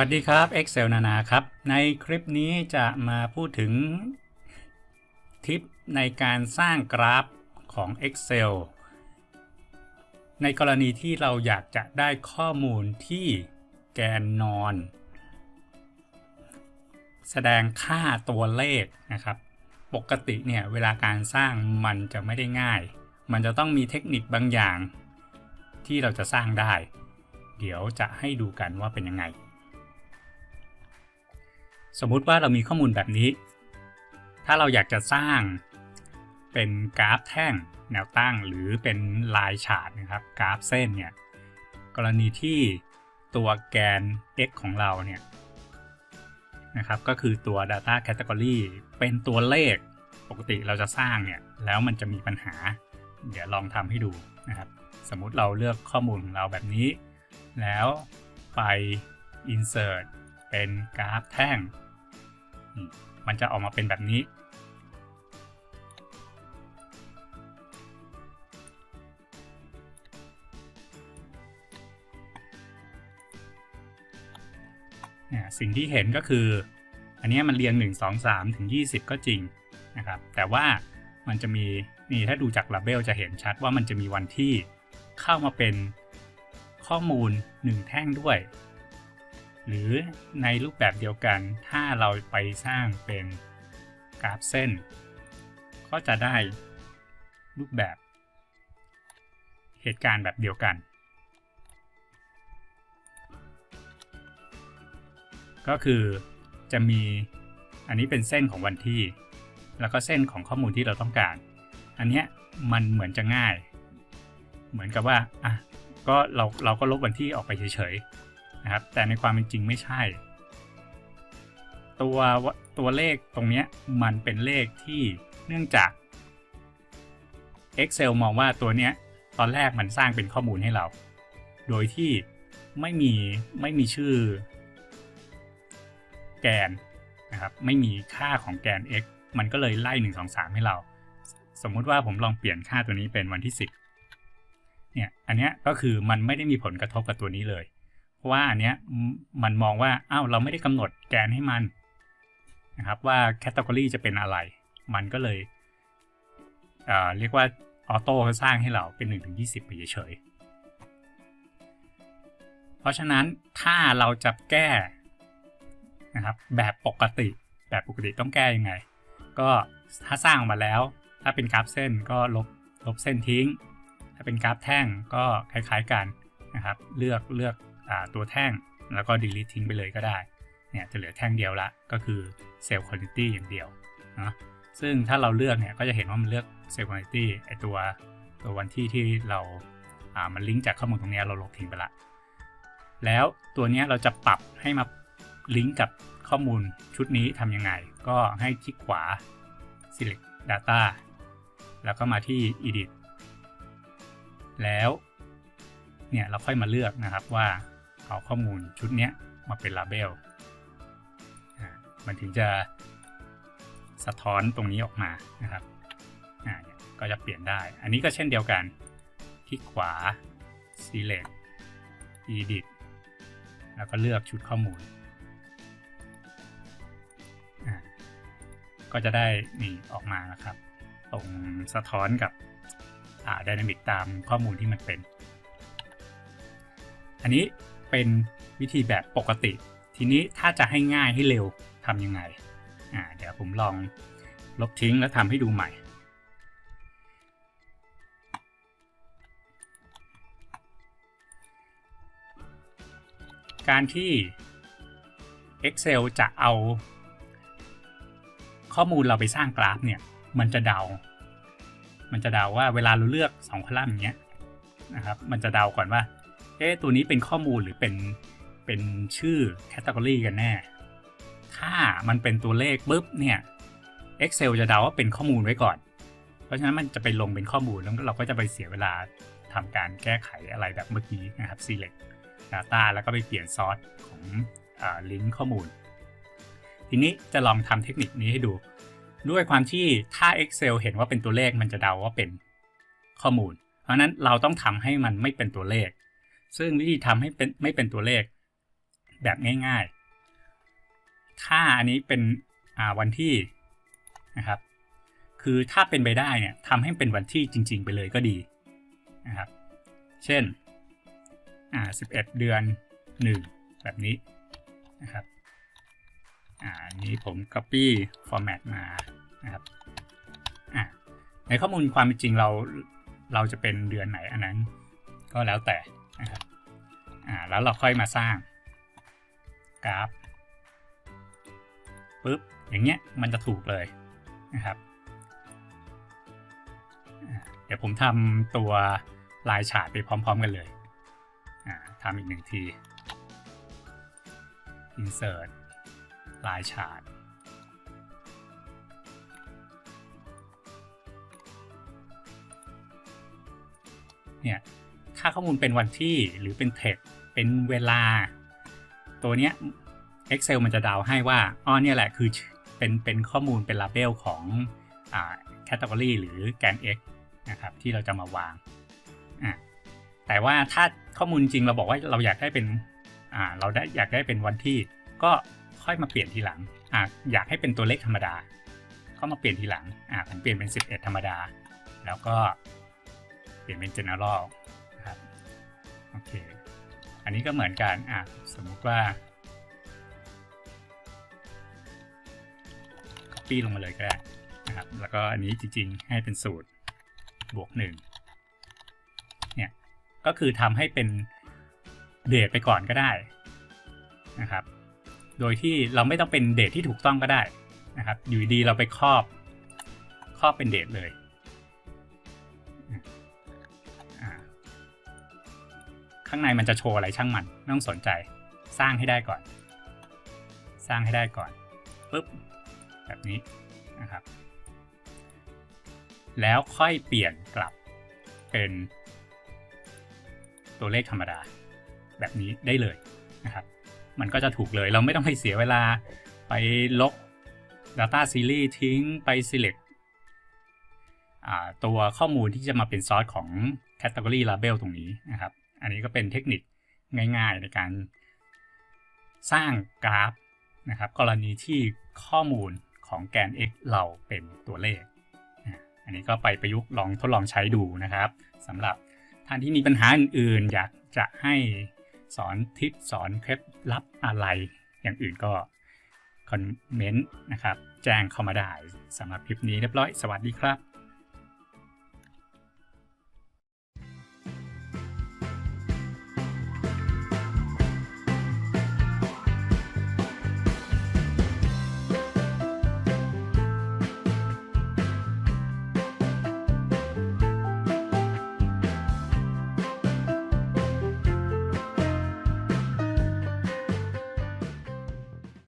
วัสดีครับ Excel นานาครับ ในคลิปนี้จะมาพูดถึงทิปในการสร้างกราฟของ Excel ในกรณีที่เราอยากจะได้ข้อมูลที่แกนนอน แสดงค่าตัวเลขนะครับ ปกติเนี่ยเวลาการสร้างมันจะไม่ได้ง่าย มันจะต้องมีเทคนิคบางอย่างที่เราจะสร้างได้ เดี๋ยวจะให้ดูกันว่าเป็นยังไง สมมุติว่าเรามีข้อมูลแบบนี้ ถ้าเราอยากจะสร้างเป็นกราฟแท่งแนวตั้งหรือเป็นลายฉาดนะครับกราฟเส้นเนี่ยกรณีที่ตัวแกน x ของเราเนี่ยนะครับก็คือตัว data category เป็นตัวเลขปกติเราจะสร้างเนี่ยแล้วมันจะมีปัญหา เดี๋ยวลองทำให้ดูนะครับสมมุติเราเลือกข้อมูลของเราแบบนี้ แล้วไป insert เป็นกราฟแท่ง มันจะออกมาเป็นแบบนี้ สิ่งที่เห็นก็คือ อันนี้มันเรียง 1 2 3 ถึง 20 ก็จริงนะครับ แต่ว่ามันจะมี นี่ถ้าดูจากลาเบลจะเห็นชัดว่ามันจะมีวันที่เข้ามาเป็นข้อมูล 1 แท่งด้วย หรือในรูปแบบเดียวกัน ถ้าเราไปสร้างเป็นกราฟเส้น ก็จะได้รูปแบบเหตุการณ์แบบเดียวกัน ก็คือจะมีอันนี้เป็นเส้นของวันที่ แล้วก็เส้นของข้อมูลที่เราต้องการ อันเนี้ยมันเหมือนจะง่าย เหมือนกับว่าอะก็เราเราก็ลบวันที่ออกไปเฉย นะครับ แต่ในความเป็นจริงไม่ใช่ ตัวตัวเลขตรงนี้มันเป็นเลขที่เนื่องจาก Excel มองว่าตัวเนี้ยตอนแรกมันสร้างเป็นข้อมูลให้เรา โดยที่ไม่มีไม่มีชื่อ แกนนะครับ ไม่มีค่าของแกน x มันก็เลยไล่ 1 2 3 ให้เรา สมมุติว่าผมลองเปลี่ยนค่าตัวนี้เป็นวันที่ 10เนี่ย อันนี้ก็คือมันไม่ได้มีผลกระทบกับตัวนี้เลย เพราะว่าอันเนี้ยมันมองว่าอ้าวเราไม่ได้กำหนดแกนให้มันนะครับว่าแคตตากรีจะเป็นอะไร มันก็เลยเเรียกว่าออโต้สร้างให้เราเป็น1ถึง20ไปเฉยเพราะฉะนั้นถ้าเราจะแก้นะครับแบบปกติแบบปกติต้องแก้ยังไง ก็ถ้าสร้างมาแล้ว ถ้าเป็นกราฟเส้นก็ลบลบเส้นทิ้ง ถ้าเป็นกราฟแท่งก็คล้ายๆกันนะครับ เลือกเลือก ตัวแท่งแล้วก็ delete ทิ้งไปเลยก็ได้ เนี่ยจะเหลือแท่งเดียวละ ก็คือ cell quantity อย่างเดียวนะซึ่งถ้าเราเลือกเนี่ยก็จะเห็นว่ามันเลือก cell quantity ไอตัวตัววันที่ที่เราอ่ามันลิงก์จากข้อมูลตรงนี้เราลบทิ้งไปละ แล้วตัวนี้เราจะปรับให้มาลิงก์กับข้อมูลชุดนี้ทำยังไง ก็ให้คลิกขวา select data แล้วก็มาที่ edit แล้วเนี่ยเราค่อยมาเลือกนะครับว่า เอาข้อมูลชุดนี้มาเป็น label มันถึงจะสะท้อนตรงนี้ออกมานะครับก็จะเปลี่ยนได้ อันนี้ก็เช่นเดียวกัน คลิกขวา select edit แล้วก็เลือกชุดข้อมูล ก็จะได้นี่ออกมานะครับ ตรงสะท้อนกับดินามิกตามข้อมูลที่มันเป็น อันนี้ เป็นวิธีแบบปกติ ทีนี้ถ้าจะให้ง่ายให้เร็วทำยังไงอ่าเดี๋ยวผมลองลบทิ้งแล้วทำให้ดูใหม่ การที่ Excel จะเอา ข้อมูลเราไปสร้างกราฟเนี่ย มันจะเดา มันจะเดาว่าเวลาเราเลือก 2 คอลัมน์อย่างเงี้ยนะครับ มันจะเดาก่อนว่า เอ๊ะตัวนี้เป็นข้อมูลหรือเป็นเป็นชื่อแคตตากรีกันแน่ ถ้ามันเป็นตัวเลขปุ๊บเนี่ย Excel จะเดาว่าเป็นข้อมูลไว้ก่อน เพราะฉะนั้นมันจะไปลงเป็นข้อมูลแล้วเราก็จะไปเสียเวลาทำการแก้ไขอะไรแบบเมื่อกี้นะครับ select data แล้วก็ไปเปลี่ยนซอสของลิงก์ข้อมูล ทีนี้จะลองทำเทคนิคนี้ให้ดู ด้วยความที่ถ้า Excel เห็นว่าเป็นตัวเลขมันจะเดาว่าเป็นข้อมูล เพราะนั้นเราต้องทำให้มันไม่เป็นตัวเลข ซึ่งวิธีทำให้เป็นไม่เป็นตัวเลขแบบง่ายๆถ้าอันนี้เป็นวันที่นะครับ คือถ้าเป็นไปได้เนี่ยทำให้เป็นวันที่จริง ๆ ไปเลยก็ดีนะครับ เช่นอ่า11 เดือน 1 แบบนี้นะครับอ่าอันนี้ผม copy format มานะครับอ่าในข้อมูลความเป็นจริงเราเราจะเป็นเดือนไหนอันนั้น ก็แล้วแต่ แล้วเราค่อยมาสร้างกราฟปุ๊บอย่างเงี้ยมันจะถูกเลยนะครับ เดี๋ยวผมทำตัวลายฉาดไปพร้อมๆกันเลยอ่าทำอีกหนึ่งที insert ลายฉาดเนี่ย ถ้าข้อมูลเป็นวันที่หรือเป็นเทคเป็นเวลา ตัวเนี้ย Excel มันจะเดาวให้ว่าอ๋อเนี่ยแหละคือเป็นเป็นข้อมูลเป็น label ของอ่า category หรือแกน x นะครับที่เราจะมาวางอะแต่ว่าถ้าข้อมูลจริงเราบอกว่าเราอยากได้เป็นอ่าเราได้อยากได้เป็นวันที่ก็ค่อยมาเปลี่ยนทีหลังอ่าอยากให้เป็นตัวเลขธรรมดา ก็มาเปลี่ยนทีหลังอ่าผมเปลี่ยนเป็น 11 ธรรมดา แล้วก็เปลี่ยนเป็น general นะครับ โอเค อันนี้ก็เหมือนกันอะสมมุติว่า copy ลงมาเลยก็ได้นะครับ แล้วก็อันนี้จริงๆ ให้เป็นสูตรบวกหนึ่งเนี่ย ก็คือทำให้เป็นเดทไปก่อนก็ได้นะครับ โดยที่เราไม่ต้องเป็นเดทที่ถูกต้องก็ได้นะครับ อยู่ดีเราไปครอบครอบเป็นเดทเลย ข้างในมันจะโชว์อะไรช่างมันไม่ต้องสนใจ สร้างให้ได้ก่อน สร้างให้ได้ก่อนปุ๊บแบบนี้นะครับ แล้วค่อยเปลี่ยนกลับเป็นตัวเลขธรรมดา แบบนี้ได้เลยนะครับ มันก็จะถูกเลยเราไม่ต้องไปเสียเวลาไปลบ Data Series ทิ้งไป select ตัวข้อมูลที่จะมาเป็นซอสของ Category Label ตรงนี้นะครับ อันนี้ก็เป็นเทคนิคง่าย ๆ ในการสร้างกราฟนะครับ กรณีที่ข้อมูลของแกน x เราเป็นตัวเลข อันนี้ก็ไปประยุกต์ลองทดลองใช้ดูนะครับสำหรับท่านที่มีปัญหาอื่นๆ อยากจะให้สอนทิปสอนเคล็ดลับอะไรอย่างอื่นก็คอมเมนต์นะครับ แจ้งเข้ามาได้สำหรับคลิปนี้เรียบร้อย สวัสดีครับ